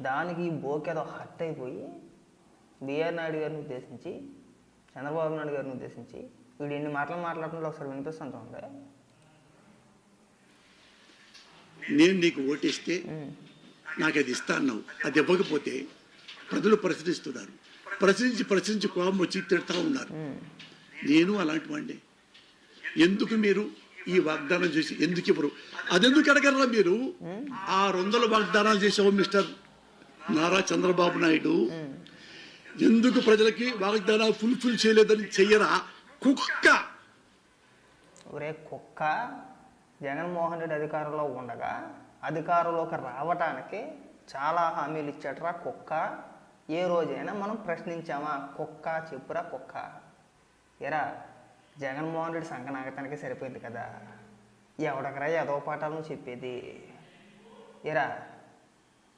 దానికి ఈ బోకేదో హట్ అయిపోయి బిఆర్ నాయుడు గారిని ఉద్దేశించి చంద్రబాబు నాయుడు గారిని ఉద్దేశించి వీడు ఎన్ని మాటలు మాట్లాడుతుంటే ఒకసారి వినిపిస్తుంది చూడండి నేను నీకు ఓటేస్తే నాకు అది ఇస్తా అన్నావు. అది ఇవ్వకపోతే ప్రజలు ప్రశ్నిస్తున్నారు. ప్రశ్నించి ప్రశ్నించి కోపం వచ్చి తిడతా ఉన్నారు. నేను అలాంటి వాడిని. ఎందుకు మీరు ఈ వాగ్దానం చేసి ఎందుకు ఇవ్వరు? అదెందుకు అడగరా మీరు? ఆరు వందల వాగ్దానాలు చేసావు మిస్టర్ నారా చంద్రబాబు నాయుడు ఎందుకు ప్రజలకి వాగ్దానాలు ఫుల్ఫిల్ చేయలేదని చెయ్యరా? కుక్క. ఒరే కుక్క జగన్మోహన్ రెడ్డి అధికారంలో ఉండగా అధికారంలోకి రావటానికి చాలా హామీలు ఇచ్చాడరా కుక్క. ఏ రోజైనా మనం ప్రశ్నించామా? కుక్క చెప్పురా కుక్క. ఎరా జగన్మోహన్ రెడ్డి సంఘనాగతానికి సరిపోయింది కదా. ఎవడకరా ఎదవ పాఠాలను చెప్పేది? ఎరా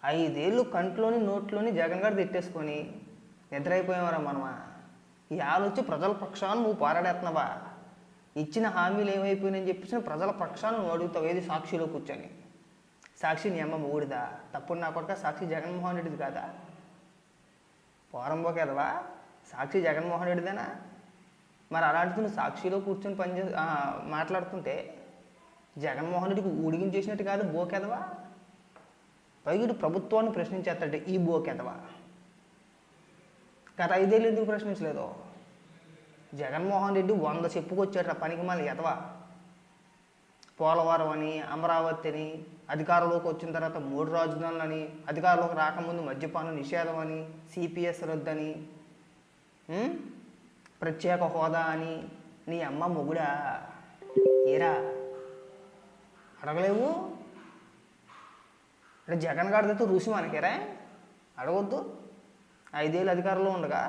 ఐదేళ్ళు కంట్లోని నోట్లోని జగన్ గారు తిట్టేసుకొని నిద్రైపోయావరా మనమా? ఈ ఆలోచి ప్రజల పక్షాన్ని నువ్వు పోరాడేస్తున్నావా ఇచ్చిన హామీలు ఏమైపోయినాయని చెప్పేసి ప్రజల పక్షాన్ని నువ్వు అడుగుతావు ఏది సాక్షిలో కూర్చొని? సాక్షి నీ అమ్మ ఊడిదా? తప్పుడు నా కొడుక? సాక్షి జగన్మోహన్ రెడ్డిది కాదా? పోరంబోకి ఎదవా సాక్షి జగన్మోహన్ రెడ్డిదేనా? మరి అలాంటిది నువ్వు సాక్షిలో కూర్చొని పనిచే మాట్లాడుతుంటే జగన్మోహన్ రెడ్డికి ఊడిగించేసినట్టు కాదు బోకెదవా? పైగుడు ప్రభుత్వాన్ని ప్రశ్నించేస్తాడు ఈ బోకెదవా గత ఐదేళ్ళు ఎందుకు ప్రశ్నించలేదు? జగన్మోహన్ రెడ్డి వంద చెప్పుకొచ్చాడు పనికి మళ్ళీ ఎదవా పోలవరం అని అమరావతి అని అధికారంలోకి వచ్చిన తర్వాత మూడు రాజధానులని అధికారంలోకి రాకముందు మద్యపాన నిషేధం అని సిపిఎస్ రద్దని ప్రత్యేక హోదా అని నీ అమ్మ మొగుడా? ఏరా? అడగలేవు? అంటే జగన్ గారితో రుచి మనకేరా అడగొద్దు. ఐదేళ్ళు అధికారంలో ఉండగా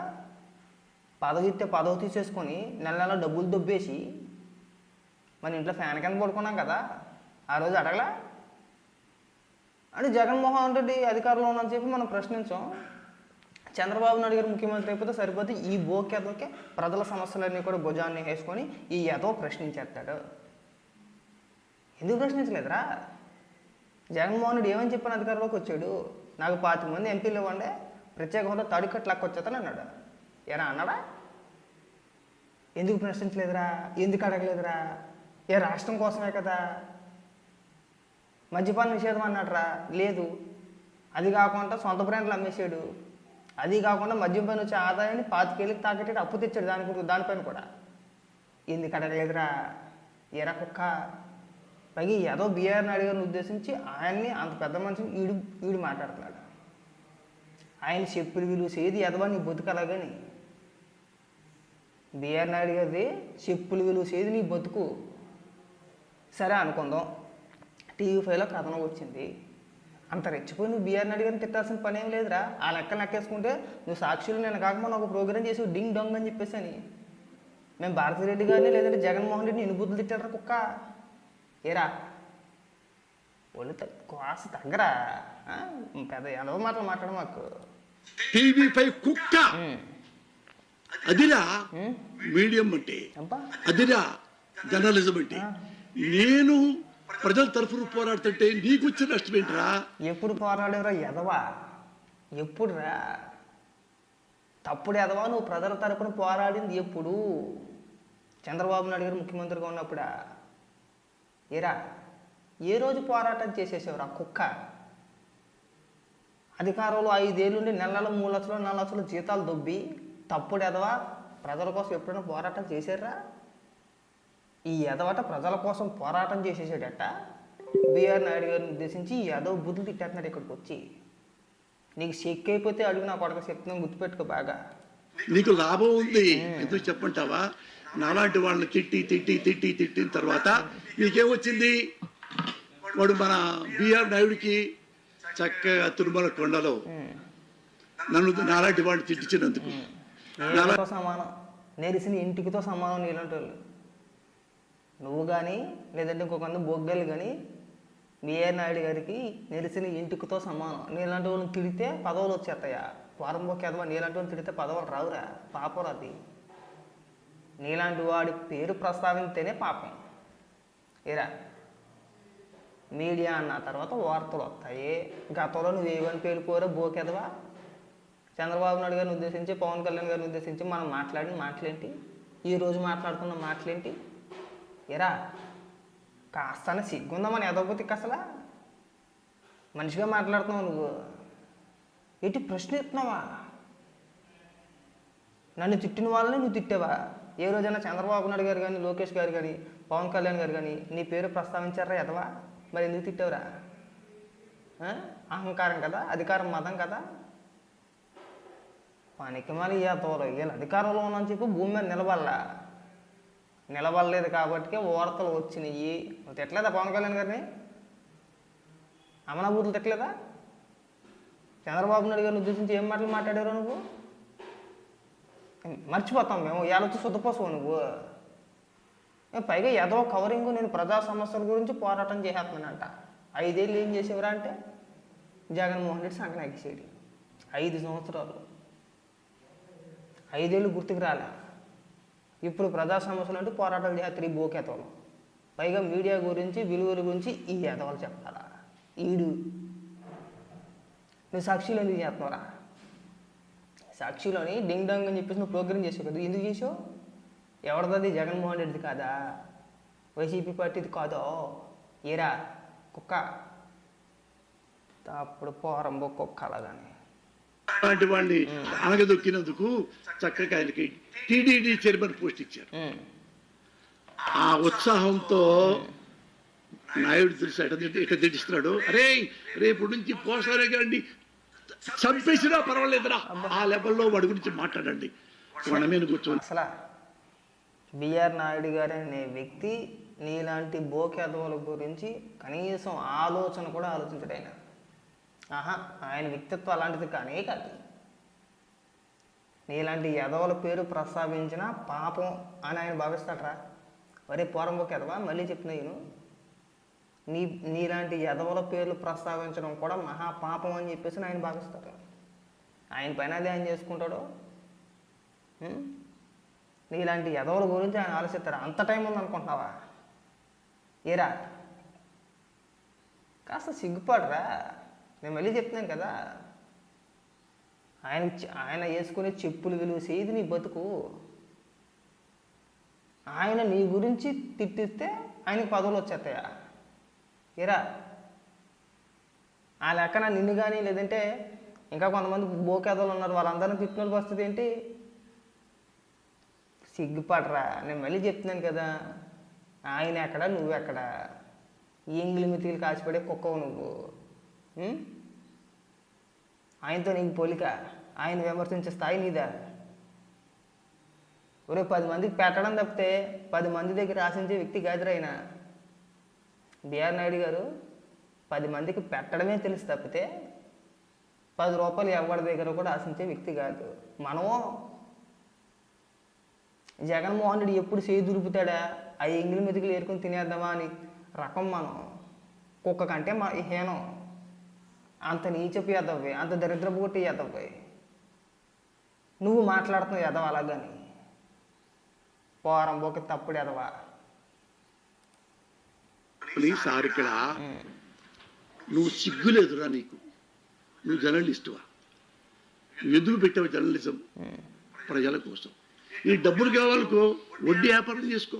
పదవి ఇస్తే పదవి తీసేసుకొని నెల నెల డబ్బులు దొబ్బేసి మన ఇంట్లో ఫ్యాన్ కింద పడుకున్నాం కదా ఆ రోజు అడగలా? అంటే జగన్మోహన్ రెడ్డి అధికారంలో ఉన్నని చెప్పి మనం ప్రశ్నించాం. చంద్రబాబు నాయుడు గారు ముఖ్యమంత్రి అయిపోతే సరిపోతే ఈ బోకెదోకే ప్రజల సమస్యలన్నీ కూడా భుజాన్ని వేసుకొని ఈ ఎదో ప్రశ్నించేస్తాడు. ఎందుకు ప్రశ్నించలేదురా? జగన్మోహన్ రెడ్డి ఏమని చెప్పిన అధికారంలోకి వచ్చాడు? నాకు పాతి మంది ఎంపీలు ఇవ్వండి ప్రత్యేక హోదా తడికట్ లెక్క వచ్చేస్తాను అన్నాడు. ఏనా అన్నాడా? ఎందుకు ప్రశ్నించలేదురా? ఎందుకు అడగలేదురా? ఏ రాష్ట్రం కోసమే కదా? మద్యపాన నిషేధం అన్నాడురా. లేదు. అది కాకుండా సొంత బ్రాండ్లు అమ్మేసాడు అది కాకుండా మద్యం పైన వచ్చే ఆదాయాన్ని పాతికేళ్ళకి తాకెట్టి అప్పు తెచ్చాడు దాని దానిపైన కూడా. ఎందుకు అడగలేదురా? ఎరా కుక్క? పైగా ఏదో బీఆర్ నాయుడు గారిని ఉద్దేశించి ఆయన్ని అంత పెద్ద మనిషిని ఈడు ఈడు మాట్లాడుతున్నాడు. ఆయన చెప్పులు విలువ సేది ఎదవా నీ బతుకలాగని బీఆర్ నాయుడు గారిది చెప్పులు విలువ సేది నీ బతుకు. సరే అనుకుందాం. టీవీ ఫైవ్లో కథనం వచ్చింది. అంత రెచ్చిపోయి నువ్వు బీఆర్ నాయుడు గారిని తిట్టాల్సిన పని ఏం లేదురా. ఆ లెక్క లెక్కేసుకుంటే నువ్వు సాక్షులు నేను కాకుండా ఒక ప్రోగ్రామ్ చేసి డింగ్ డొంగ్ అని చెప్పేసి అని. మేము భారతిరెడ్డి గారిని లేదంటే జగన్మోహన్ రెడ్డిని ఎన్ని బుద్ధులు తిట్టారా కుక్క? ఏరా? ఒళ్ళు కాస్త తగ్గరా? పెద్ద ఎనవ మాటలు మాట్లాడ మాకు. టీవీ పై కుక్క అదిరా? మీడియం అంటే. అదిరా జర్నలిజం అంటే. నేను ప్రజల తరఫున పోరాడుతుంటే నీకు వచ్చిన నష్టం ఏంట్రా? ఎప్పుడు పోరాడేవరా ఎదవా ఎప్పుడురా? తప్పుడు ఎదవా నువ్వు ప్రజల తరపున పోరాడింది ఎప్పుడు? చంద్రబాబు నాయుడు గారు ముఖ్యమంత్రిగా ఉన్నప్పుడా? ఏరా ఏ రోజు పోరాటం చేసేసేవరా కుక్క? అధికారంలో ఐదేళ్ళుండి నెల నెల మూడు లక్షలు నాలుగు లక్షలు జీతాలు దొబ్బి తప్పుడు ఎదవా ప్రజల కోసం ఎప్పుడైనా పోరాటం చేశారా? ఈ ఎదవట ప్రజల కోసం పోరాటం చేసేసాడట. బీఆర్ నాయుడు గారిని ఉద్దేశించి ఎదవ బుద్ధులు తిట్టేస్తున్నాడు ఇక్కడికి వచ్చి. నీకు చెక్ అయిపోతే అడుగు నా కొడక చెప్తున్నాను గుర్తుపెట్టుకో బాగా. నీకు లాభం ఉంది. ఎందుకు చెప్పంటావా నాలాంటి వాళ్ళని తిట్టి తిట్టి తిట్టి తిట్టిన తర్వాత నీకేమొచ్చింది వాడు మన బిఆర్ నాయుడికి చక్కగా తిరుమల కొండలో నన్ను నాలాంటి వాడిని తిట్టించినందుకు. సమానం. నెరిసిన ఇంటికితో సమానం నీలాంటి వాళ్ళు నువ్వు కానీ లేదంటే ఇంకొక బొగ్గలు కానీ బిఆర్ నాయుడు గారికి నెరిసిన ఇంటికితో సమానం. నీలాంటి వాళ్ళని తిడితే పదవులు వచ్చేస్తాయా వారం బొక్క ఎదవా? నీలాంటి వాళ్ళని తిడితే పదవులు రావురా. పాపం అది. నీలాంటి వాడి పేరు ప్రస్తావింతేనే పాపం. ఏరా? మీడియా అన్న తర్వాత వార్తలు వస్తాయి. గతంలో నువ్వు ఏమని పేరుకోరో బోకెదవా? చంద్రబాబు నాయుడు గారిని ఉద్దేశించి పవన్ కళ్యాణ్ గారిని ఉద్దేశించి మనం మాట్లాడిన మాటలేంటి? ఈ రోజు మాట్లాడుతున్న మాటలేంటి? ఎరా కాస్తనే సిగ్గుందా మన ఎదవపోతే అసలు మనిషిగా మాట్లాడుతున్నావు నువ్వు. ఎటు ప్రశ్నిస్తున్నావా నన్ను తిట్టిన వాళ్ళని నువ్వు తిట్టావా? ఏ రోజైనా చంద్రబాబు నాయుడు గారు కానీ లోకేష్ గారు కానీ పవన్ కళ్యాణ్ గారు కానీ నీ పేరు ప్రస్తావించారా ఎదవా మరి ఎందుకు తిట్టావురా? అహంకారం కదా అధికారం మతం కదా. పనికి మళ్ళీ తోలు? వీళ్ళు అధికారంలో ఉన్నాను చెప్పి భూమి మీద నిలబడలా. నిలబడలేదు కాబట్టి వార్తలు వచ్చినాయి. తిట్టలేదా పవన్ కళ్యాణ్ గారిని? అమనాభూతులు తిట్టలేదా? చంద్రబాబు నాయుడు గారిని ఉద్దేశించి ఏం మాటలు మాట్లాడారు నువ్వు? మర్చిపోతాం మేము. ఇవాళ వచ్చి శుద్ధపోసవు నువ్వు. పైగా ఏదో కవరింగ్ నేను ప్రజా సమస్యల గురించి పోరాటం చేసేస్తున్నానంట. ఐదేళ్ళు ఏం చేసేవరా అంటే జగన్మోహన్ రెడ్డి సంకనాకిసేది ఐదు సంవత్సరాలు. ఐదేళ్ళు గుర్తుకు రాలే. ఇప్పుడు ప్రజా సమస్యలు అంటూ పోరాటాలు చేస్తారు ఈ బోకేతలు. పైగా మీడియా గురించి విలువల గురించి ఈ ఎదవలు చెప్పాలా? ఈడు. నువ్వు సాక్షిలో ఎందుకు చేస్తున్నారా సాక్షిలోని డింగ్ డాంగ్ అని చెప్పేసి నువ్వు ప్రోగ్రామ్ చేసావు కదా ఎందుకు చేసావు? ఎవరిది జగన్మోహన్ రెడ్డిది కాదా? వైసీపీ పార్టీది కాదో? ఏరా కుక్క. అప్పుడు పోరంబో కుక్క అలాగని అలాంటి వాడిని అనగదొక్కినందుకు చక్కగా ఆయనకి టీడీడీ చైర్మన్ పోస్ట్ ఇచ్చారు. ఆ ఉత్సాహంతో నాయుడు తెలుసు ఎట తిట్టి- ఎట తిట్టిస్తున్నాడు అరే రేపు నుంచి పోసారే గారిని చంపేసినా పర్వాలేదురా. ఆ లెవెల్లో వాడి గురించి మాట్లాడండి. వాడి మీద కూర్చొని అసలు బిఆర్ నాయుడు గారు అనే వ్యక్తి నీలాంటి బోకేదవుల గురించి కనీసం ఆలోచన కూడా ఆలోచించడు ఆయన. ఆహా ఆయన వ్యక్తిత్వం అలాంటిది కానీ కాదు. నీలాంటి ఎదవల పేరు ప్రస్తావించిన పాపం అని ఆయన భావిస్తాడరా. ఒరే పోరంబోకి ఎదవా మళ్ళీ చెప్తున్నా నేను నీ నీలాంటి ఎదవల పేర్లు ప్రస్తావించడం కూడా మహా పాపం అని చెప్పేసి ఆయన భావిస్తాడు ఆయన పైన అదే ఆయన చేసుకుంటాడు? నీలాంటి ఎదవల గురించి ఆయన ఆలోచిస్తారు అంత టైం ఉంది అనుకుంటున్నావా? ఏరా? కాస్త సిగ్గుపడరా? నేను మళ్ళీ చెప్తున్నాను కదా. ఆయన ఆయన వేసుకునే చెప్పులు విలువ చేయదు నీ బతుకు. ఆయన నీ గురించి తిట్టిస్తే ఆయనకు పదవులు వచ్చేస్తాయా? ఇరా ఆ లెక్కన నిన్ను కానీ లేదంటే ఇంకా కొంతమంది బోకేదలు ఉన్నారు వాళ్ళందరినీ తిట్టిన పరిస్థితి ఏంటి? సిగ్గుపడరా నేను మళ్ళీ చెప్తున్నాను కదా ఆయన ఎక్కడ నువ్వు ఎక్కడ? ఎంగిలి కాచిపడే కుక్కవు నువ్వు. ఆయనతో నీకు పోలిక ఆయన విమర్శించే స్థాయి నీదా? ఒరే పది మందికి పెట్టడం తప్పితే పది మంది దగ్గర ఆశించే వ్యక్తి కాదురా బిఆర్ నాయుడు గారు పది మందికి పెట్టడమే తెలుసు తప్పితే పది రూపాయలు ఎవరి దగ్గర కూడా ఆశించే వ్యక్తి కాదు. మనము జగన్మోహన్ రెడ్డి ఎప్పుడు చేయి దులుపుతాడా? ఆ ఎంగిలి మెతుకులు ఏరుకొని తినేద్దామా అని రకం మనం. కుక్క కంటే మా హీనం. అంత నీచపు ఎదవ్వి అంత దరిద్రపు కొట్టి ఎదవ్వి నువ్వు మాట్లాడుతున్నావు ఎదవ అలాగని. పోరం బొక్క తప్పుడు ఎదవా సార్ ఇక్కడ నువ్వు సిగ్గులేదురా నీకు. నువ్వు జర్నలిస్టువా? నువ్వు ఎందుకు పెట్టావు జర్నలిజం? ప్రజల కోసం. ఈ డబ్బులు కావాలనుకో వడ్డీ వ్యాపారం చేసుకో.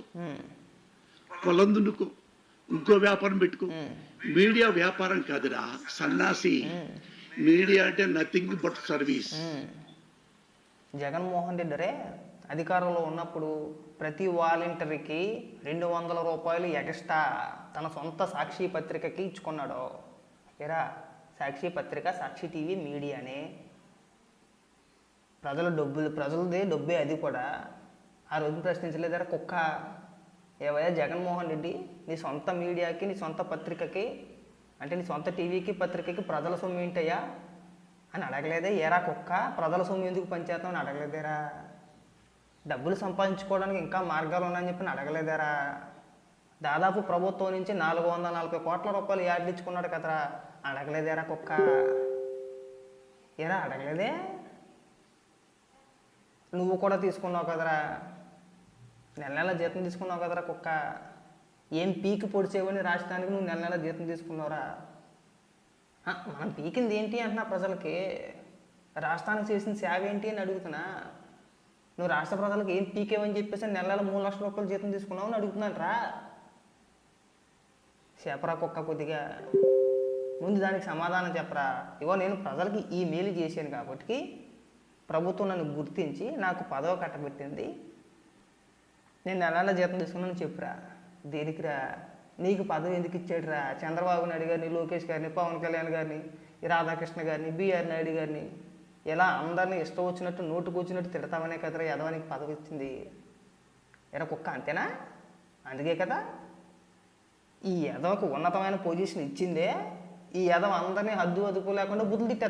పొలం దున్నుకో ఇంకో వ్యాపారం పెట్టుకో. మీడియా వ్యాపారం కాదురా సన్నాసి. మీడియా అంటే nothing but service. Jaganmohan Reddy రే అధికారంలో ఉన్నప్పుడు ప్రతి వాలంటీర్కి రెండు వందల రూపాయలు ఎక్స్ట్రా తన సొంత సాక్షి పత్రికకి ఇచ్చుకున్నాడు. ఇరా సాక్షి పత్రిక సాక్షి టీవీ మీడియానే. ప్రజల డబ్బులు ప్రజలది డబ్బే అది కూడా. ఆ రోజు ప్రశ్నించలేదరా కుక్క? ఏవయ్యా జగన్మోహన్ రెడ్డి నీ సొంత మీడియాకి నీ సొంత పత్రికకి అంటే నీ సొంత టీవీకి పత్రికకి ప్రజల సొమ్ము ఏంటయ్యా? అని అడగలేదే. ఏరా కుక్క? ప్రజల సొమ్ము ఎందుకు పనిచేస్తాం అని అడగలేదేరా? డబ్బులు సంపాదించుకోవడానికి ఇంకా మార్గాలు ఉన్నాయని చెప్పి అడగలేదేరా. దాదాపు ప్రభుత్వం నుంచి నాలుగు వందల నలభై కోట్ల రూపాయలు యాడ్లు కదరా. అడగలేదేరా కుక్క. ఏరా అడగలేదే? నువ్వు కూడా తీసుకున్నావు కదరా. నెల నెల జీతం తీసుకున్నావు కదరా కుక్క. ఏం పీకి పొడిచేవని రాష్ట్రానికి నువ్వు నెల నెల జీతం తీసుకున్నావురా. మనం పీకింది ఏంటి అంటున్నా ప్రజలకి. రాష్ట్రానికి చేసిన సేవ ఏంటి అని అడుగుతున్నా. నువ్వు రాష్ట్ర ప్రజలకు ఏం పీకేవని చెప్పేసి నెలల మూడు లక్షల రూపాయలు జీతం తీసుకున్నావు అని అడుగుతున్నాను రా చెప్పరా కుక్క కొద్దిగా. ముందు దానికి సమాధానం చెప్పరా. ఇగో నేను ప్రజలకి ఈ మేలు చేశాను కాబట్టి ప్రభుత్వం నన్ను గుర్తించి నాకు పదవ కట్టబెట్టింది. నేను నెలల జీతం తీసుకున్నాను చెప్పురా. దేనికిరా? నీకు పదవి ఎందుకు ఇచ్చాడురా? చంద్రబాబు నాయుడు గారిని లోకేష్ గారిని పవన్ కళ్యాణ్ గారిని రాధాకృష్ణ గారిని బిఆర్ నాయుడు గారిని ఇలా అందరినీ ఇష్టం వచ్చినట్టు నోటుకు వచ్చినట్టు తిడతామనే కదరా యదవానికి పదవి ఇచ్చింది. ఎరా కుక్క అంతేనా? అందుకే కదా. ఈ యదవకు ఉన్నతమైన పొజిషన్ ఇచ్చిందే. ఈ యదవ అందరినీ హద్దు అదుపు లేకుండా బుద్ధులు తిట్టేస్తాడు.